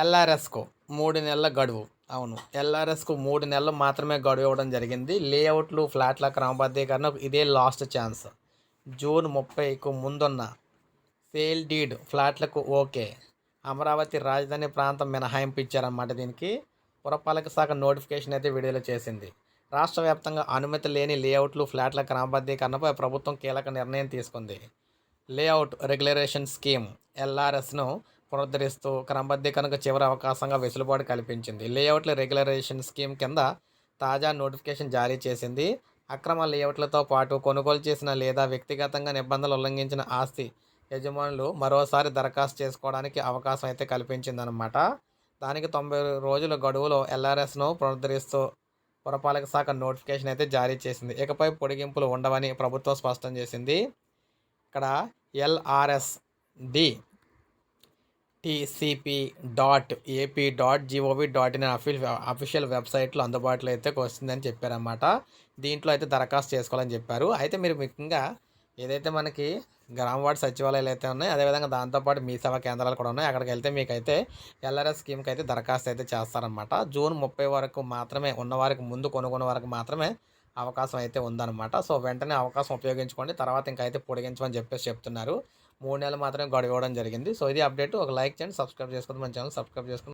ఎల్ఆర్ఎస్కు మూడు నెలల గడువు. అవును ఎల్ఆర్ఎస్కు మూడు నెలలు మాత్రమే గడువు ఇవ్వడం జరిగింది. లేఅవుట్లు ఫ్లాట్ల క్రమబద్ధీకరణ ఇదే లాస్ట్ ఛాన్స్. జూన్ ముప్పైకు ముందున్న సేల్ డీడ్ ఫ్లాట్లకు ఓకే. అమరావతి రాజధాని ప్రాంతం మినహాయింపు ఇచ్చారన్నమాట దీనికి. పురపాలక శాఖ నోటిఫికేషన్ అయితే విడుదల చేసింది. రాష్ట్ర వ్యాప్తంగా అనుమతి లేని లేఅవుట్లు ఫ్లాట్ల క్రమబద్ధీకరణపై ప్రభుత్వం కీలక నిర్ణయం తీసుకుంది. లేఅవుట్ రెగ్యులరేషన్ స్కీమ్ ఎల్ఆర్ఎస్ను పునరుద్ధరిస్తూ క్రమబద్ధీకరణకు చివరి అవకాశంగా వెసులుబాటు కల్పించింది. లేఅవుట్ల రెగ్యులరేషన్ స్కీమ్ కింద తాజా నోటిఫికేషన్ జారీ చేసింది. అక్రమ లేఅవుట్లతో పాటు కొనుగోలు చేసిన లేదా వ్యక్తిగతంగా నిబంధనలు ఉల్లంఘించిన ఆస్తి యజమానులు మరోసారి దరఖాస్తు చేసుకోవడానికి అవకాశం అయితే కల్పించిందనమాట దానికి తొంభై రోజుల గడువులో ఎల్ఆర్ఎస్ను పునరుద్ధరిస్తూ పురపాలక శాఖ నోటిఫికేషన్ అయితే జారీ చేసింది. ఇకపై పొడిగింపులు ఉండవని ప్రభుత్వం స్పష్టం చేసింది. ఇక్కడ LRS D TCP dot AP dot gov dot in అఫీ official వెబ్సైట్లో అందుబాటులో అయితే వస్తుందని చెప్పారన్నమాట. దీంట్లో అయితే దరఖాస్తు చేసుకోవాలని చెప్పారు. అయితే మీరు ముఖ్యంగా ఏదైతే మనకి గ్రామ వార్డు సచివాలయాలు అయితే ఉన్నాయి అదేవిధంగా దాంతోపాటు మీ సేవా కేంద్రాలు కూడా ఉన్నాయి. అక్కడికి వెళ్తే మీకు అయితే ఎల్ఆర్ఎస్ స్కీమ్కి అయితే దరఖాస్తు అయితే చేస్తారనమాట జూన్ ముప్పై వరకు మాత్రమే ఉన్నవారికి ముందు కొనుక్కున్న వరకు మాత్రమే అవకాశం అయితే ఉందన్నమాట. సో వెంటనే అవకాశం ఉపయోగించుకోండి. తర్వాత ఇంకైతే అయితే పొడిగించమని చెప్పేసి చెప్తున్నారు. మూడు నెలలు మాత్రమే గొడవ ఇవ్వడం జరిగింది. సో ఇది అప్డేట్. ఒక లైక్ చేయండి సబ్స్క్రైబ్ చేసుకోండి మన ఛానల్ సబ్స్క్రైబ్ చేసుకుని